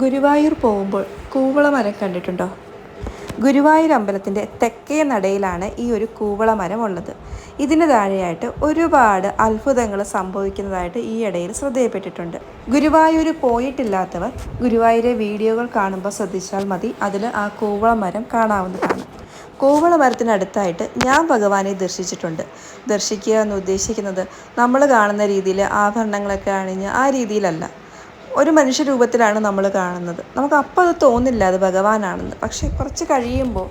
ഗുരുവായൂർ പോകുമ്പോൾ കൂവള മരം കണ്ടിട്ടുണ്ടോ? ഗുരുവായൂർ അമ്പലത്തിന്റെ തെക്കേ നടയിലാണ് ഈ ഒരു കൂവള മരം ഉള്ളത്. ഇതിന് താഴെയായിട്ട് ഒരുപാട് അത്ഭുതങ്ങൾ സംഭവിക്കുന്നതായിട്ട് ഈ ഇടയിൽ ശ്രദ്ധയപ്പെട്ടിട്ടുണ്ട്. ഗുരുവായൂർ പോയിട്ടില്ലാത്തവർ ഗുരുവായൂരെ വീഡിയോകൾ കാണുമ്പോൾ ശ്രദ്ധിച്ചാൽ മതി. അതിൽ ആ കൂവള മരം കാണാവുന്നതാണ്. കൂവള മരത്തിനടുത്തായിട്ട് ഞാൻ ഭഗവാനെ ദർശിച്ചിട്ടുണ്ട്. ദർശിക്കുക എന്ന് ഉദ്ദേശിക്കുന്നത് നമ്മൾ കാണുന്ന രീതിയിൽ ആഭരണങ്ങളൊക്കെ അണിഞ്ഞ് ആ രീതിയിലല്ല. ഒരു മനുഷ്യരൂപത്തിലാണ് നമ്മൾ കാണുന്നത്. നമുക്ക് അപ്പോൾ അത് തോന്നില്ല അത് ഭഗവാനാണെന്ന്. പക്ഷേ കുറച്ച് കഴിയുമ്പോൾ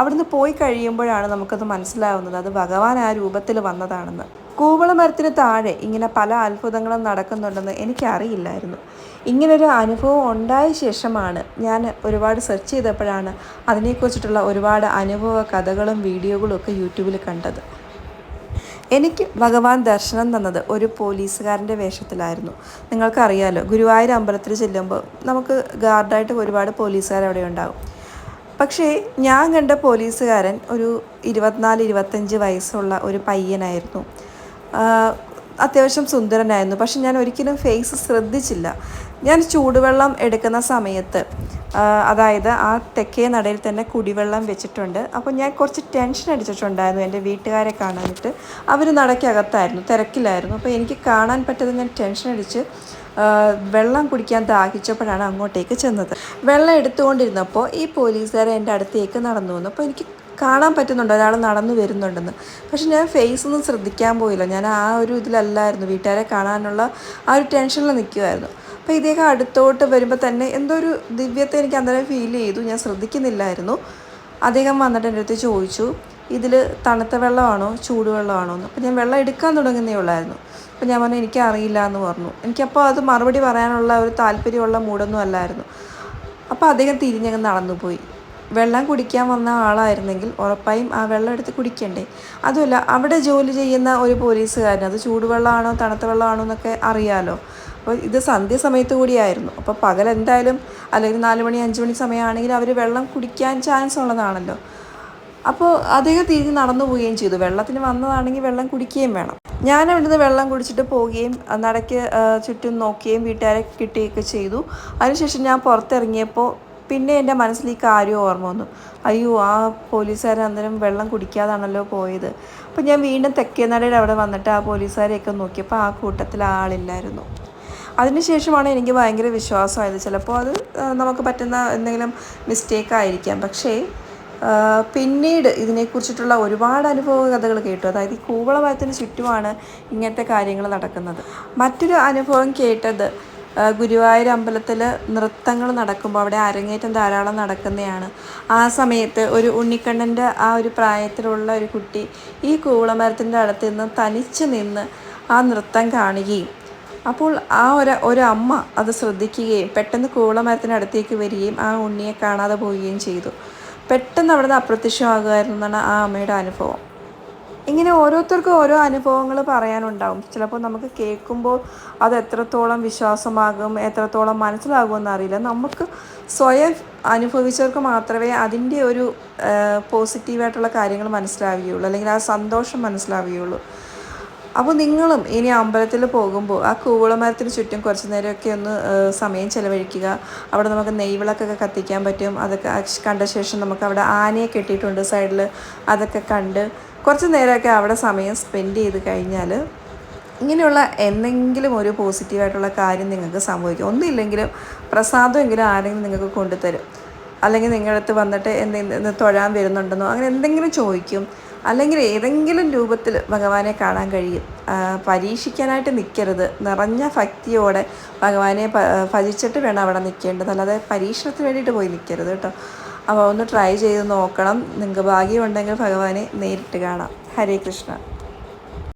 അവിടുന്ന് പോയി കഴിയുമ്പോഴാണ് നമുക്കത് മനസ്സിലാവുന്നത് അത് ഭഗവാൻ ആ രൂപത്തിൽ വന്നതാണെന്ന്. കൂവള മരത്തിന് താഴെ ഇങ്ങനെ പല അത്ഭുതങ്ങളും നടക്കുന്നുണ്ടെന്ന് എനിക്കറിയില്ലായിരുന്നു. ഇങ്ങനൊരു അനുഭവം ഉണ്ടായ ശേഷമാണ് ഞാൻ ഒരുപാട് സെർച്ച് ചെയ്തപ്പോഴാണ് അതിനെക്കുറിച്ചിട്ടുള്ള ഒരുപാട് അനുഭവ കഥകളും വീഡിയോകളും ഒക്കെ യൂട്യൂബിൽ കണ്ടത്. എനിക്ക് ഭഗവാൻ ദർശനം തന്നത് ഒരു പോലീസുകാരന്റെ വേഷത്തിലായിരുന്നു. നിങ്ങൾക്കറിയാലോ ഗുരുവായൂർ അമ്പലത്തിൽ ചെല്ലുമ്പോൾ നമുക്ക് ഗാർഡായിട്ട് ഒരുപാട് പോലീസുകാർ അവിടെ ഉണ്ടാകും പക്ഷേ ഞാൻ കണ്ട പോലീസുകാരൻ ഒരു ഇരുപത്തിനാല് ഇരുപത്തഞ്ച് വയസ്സുള്ള ഒരു പയ്യനായിരുന്നു. അത്യാവശ്യം സുന്ദരനായിരുന്നു. പക്ഷെ ഞാൻ ഒരിക്കലും ഫേസ് ശ്രദ്ധിച്ചില്ല. ഞാൻ ചൂടുവെള്ളം എടുക്കുന്ന സമയത്ത് അതായത് ആ തെക്കേ നടയിൽ തന്നെ കുടിവെള്ളം വെച്ചിട്ടുണ്ട്. അപ്പോൾ ഞാൻ കുറച്ച് ടെൻഷൻ അടിച്ചിട്ടുണ്ടായിരുന്നു എന്റെ വീട്ടുകാരെ കാണാനിട്ട്. അവർ നടക്കകത്തായിരുന്നു തിരക്കിലായിരുന്നു. അപ്പോൾ എനിക്ക് കാണാൻ പറ്റാതെ ഞാൻ ടെൻഷൻ അടിച്ച് വെള്ളം കുടിക്കാൻ ദാഹിച്ചപ്പോഴാണ് അങ്ങോട്ടേക്ക് ചെന്നത്. വെള്ളം എടുത്തുകൊണ്ടിരുന്നപ്പോൾ ഈ പോലീസുകാരെ എന്റെ അടുത്തേക്ക് നടന്നു വന്നു. അപ്പോൾ എനിക്ക് കാണാൻ പറ്റുന്നുണ്ട് ഒരാൾ നടന്നു വരുന്നുണ്ടെന്ന്. പക്ഷെ ഞാൻ ഫേസ് ഒന്നും ശ്രദ്ധിക്കാൻ പോയില്ല. ഞാൻ ആ ഒരു ഇതിലല്ലായിരുന്നു വീട്ടുകാരെ കാണാനുള്ള ആ ഒരു ടെൻഷനിൽ നിൽക്കുമായിരുന്നു അപ്പോൾ ഇദ്ദേഹം അടുത്തോട്ട് വരുമ്പോൾ തന്നെ എന്തോ ഒരു ദിവ്യത്തെ എനിക്ക് അന്നേരം ഫീൽ ചെയ്തു. ഞാൻ ശ്രദ്ധിക്കുന്നില്ലായിരുന്നു. അദ്ദേഹം വന്നിട്ട് എന്റെ അടുത്ത് ചോദിച്ചു ഇതിൽ തണുത്ത വെള്ളമാണോ? ചൂടുവെള്ളമാണോ എന്ന്. അപ്പോൾ ഞാൻ വെള്ളം എടുക്കാൻ തുടങ്ങുന്നേ ഉള്ളായിരുന്നു. അപ്പോൾ ഞാൻ പറഞ്ഞു എനിക്ക് അറിയില്ല എന്ന് പറഞ്ഞു. എനിക്കപ്പോൾ അത് മറുപടി പറയാനുള്ള ഒരു താല്പര്യമുള്ള മൂടൊന്നും അല്ലായിരുന്നു. അപ്പോൾ അദ്ദേഹം തിരിഞ്ഞങ്ങ് നടന്നുപോയി. വെള്ളം കുടിക്കാൻ വന്ന ആളായിരുന്നെങ്കിൽ ഉറപ്പായും ആ വെള്ളം എടുത്ത് കുടിക്കണ്ടേ? അതുമല്ല അവിടെ ജോലി ചെയ്യുന്ന ഒരു പോലീസുകാരൻ അത് ചൂടുവെള്ളമാണോ തണുത്ത വെള്ളമാണോ എന്നൊക്കെ അറിയാലോ? അപ്പോൾ ഇത് സന്ധ്യ സമയത്ത് കൂടിയായിരുന്നു. അപ്പോൾ പകൽ എന്തായാലും അല്ലെങ്കിൽ നാല് മണി അഞ്ച് മണി സമയമാണെങ്കിൽ അവർ വെള്ളം കുടിക്കാൻ ചാൻസ് ഉള്ളതാണല്ലോ. അപ്പോൾ അദ്ദേഹം തിരിഞ്ഞ് നടന്നു പോവുകയും ചെയ്തു. വെള്ളത്തിന് വന്നതാണെങ്കിൽ വെള്ളം കുടിക്കുകയും വേണം. ഞാൻ അവിടുന്ന് വെള്ളം കുടിച്ചിട്ട് പോവുകയും നടക്ക് ചുറ്റും നോക്കുകയും വീട്ടുകാരെ കിട്ടുകയൊക്കെ ചെയ്തു. അതിനുശേഷം ഞാൻ പുറത്തിറങ്ങിയപ്പോൾ പിന്നെ എന്റെ മനസ്സിൽ ഈ കാര്യം ഓർമ്മ വന്നു. അയ്യോ ആ പോലീസുകാരൻ അന്നേരം വെള്ളം കുടിക്കാതാണല്ലോ പോയത്. അപ്പോൾ ഞാൻ വീണ്ടും തെക്കേനടയുടെ അവിടെ വന്നിട്ട് ആ പോലീസുകാരെയൊക്കെ നോക്കിയപ്പോൾ ആ കൂട്ടത്തിൽ ആളില്ലായിരുന്നു. അതിനുശേഷമാണ് എനിക്ക് ഭയങ്കര വിശ്വാസമായത്. ചിലപ്പോൾ അത് നമുക്ക് പറ്റുന്ന എന്തെങ്കിലും മിസ്റ്റേക്ക് ആയിരിക്കാം. പക്ഷേ പിന്നീട് ഇതിനെക്കുറിച്ചിട്ടുള്ള ഒരുപാട് അനുഭവ കഥകൾ കേട്ടു. അതായത് ഈ കൂവളമരത്തിന് ചുറ്റുമാണ് ഇങ്ങനത്തെ കാര്യങ്ങൾ നടക്കുന്നത്. മറ്റൊരു അനുഭവം കേട്ടത് ഗുരുവായൂർ അമ്പലത്തിൽ നൃത്തങ്ങൾ നടക്കുമ്പോൾ അവിടെ അരങ്ങേറ്റം ധാരാളം നടക്കുന്നതാണ് ആ സമയത്ത് ഒരു ഉണ്ണിക്കണ്ണന്റെ ആ ഒരു പ്രായത്തിലുള്ള ഒരു കുട്ടി ഈ കൂവളമരത്തിന്റെ അടുത്ത് നിന്ന് തനിച്ച് നിന്ന് ആ നൃത്തം കാണുകയും അപ്പോൾ ആ ഒരു ഒരു അമ്മ അത് ശ്രദ്ധിക്കുകയും പെട്ടെന്ന് കൂളമരത്തിനടുത്തേക്ക് വരികയും ആ ഉണ്ണിയെ കാണാതെ പോവുകയും ചെയ്തു. പെട്ടെന്ന് അവിടെ നിന്ന് അപ്രത്യക്ഷമാകുമായിരുന്നു എന്നാണ് ആ അമ്മയുടെ അനുഭവം. ഇങ്ങനെ ഓരോരുത്തർക്കും ഓരോ അനുഭവങ്ങൾ പറയാനുണ്ടാവും. ചിലപ്പോൾ നമുക്ക് കേൾക്കുമ്പോൾ അത് എത്രത്തോളം വിശ്വാസമാകും എത്രത്തോളം മനസ്സിലാകുമെന്ന് അറിയില്ല നമുക്ക് സ്വയം അനുഭവിച്ചവർക്ക് മാത്രമേ അതിന്റെ ഒരു പോസിറ്റീവായിട്ടുള്ള കാര്യങ്ങൾ മനസ്സിലാവുകയുള്ളൂ. അല്ലെങ്കിൽ ആ സന്തോഷം മനസ്സിലാവുകയുള്ളൂ. അപ്പോൾ നിങ്ങളും ഇനി അമ്പലത്തിൽ പോകുമ്പോൾ ആ കൂവളമരത്തിന് ചുറ്റും കുറച്ച് നേരമൊക്കെ ഒന്ന് സമയം ചിലവഴിക്കുക. അവിടെ നമുക്ക് നെയ്വിളക്കൊക്കെ കത്തിക്കാൻ പറ്റും. അതൊക്കെ കണ്ട ശേഷം നമുക്ക് അവിടെ ആനയെ കെട്ടിയിട്ടുണ്ട് സൈഡിൽ അതൊക്കെ കണ്ട് കുറച്ച് നേരമൊക്കെ അവിടെ സമയം സ്പെൻഡ് ചെയ്ത് കഴിഞ്ഞാൽ ഇങ്ങനെയുള്ള എന്തെങ്കിലും ഒരു പോസിറ്റീവായിട്ടുള്ള കാര്യം നിങ്ങൾക്ക് സംഭവിക്കും. ഒന്നുമില്ലെങ്കിലും പ്രസാദമെങ്കിലും ആരെങ്കിലും നിങ്ങൾക്ക് കൊണ്ടുതരും. അല്ലെങ്കിൽ നിങ്ങളുടെ അടുത്ത് വന്നിട്ട് എന്തെങ്കിലും തൊഴാൻ വരുന്നുണ്ടെന്നോ അങ്ങനെ എന്തെങ്കിലും ചോദിക്കും. അല്ലെങ്കിൽ ഏതെങ്കിലും രൂപത്തിൽ ഭഗവാനെ കാണാൻ കഴിയും. പരീക്ഷിക്കാനായിട്ട് നിൽക്കരുത് നിറഞ്ഞ ഭക്തിയോടെ ഭഗവാനെ ഭജിച്ചിട്ട് വേണം അവിടെ നിൽക്കേണ്ടത് അല്ലാതെ പരീക്ഷണത്തിന് വേണ്ടിയിട്ട് പോയി നിൽക്കരുത് കേട്ടോ. അപ്പോൾ ഒന്ന് ട്രൈ ചെയ്ത് നോക്കണം. നിങ്ങൾക്ക് ഭാഗ്യമുണ്ടെങ്കിൽ ഭഗവാനെ നേരിട്ട് കാണാം. ഹരേ കൃഷ്ണ.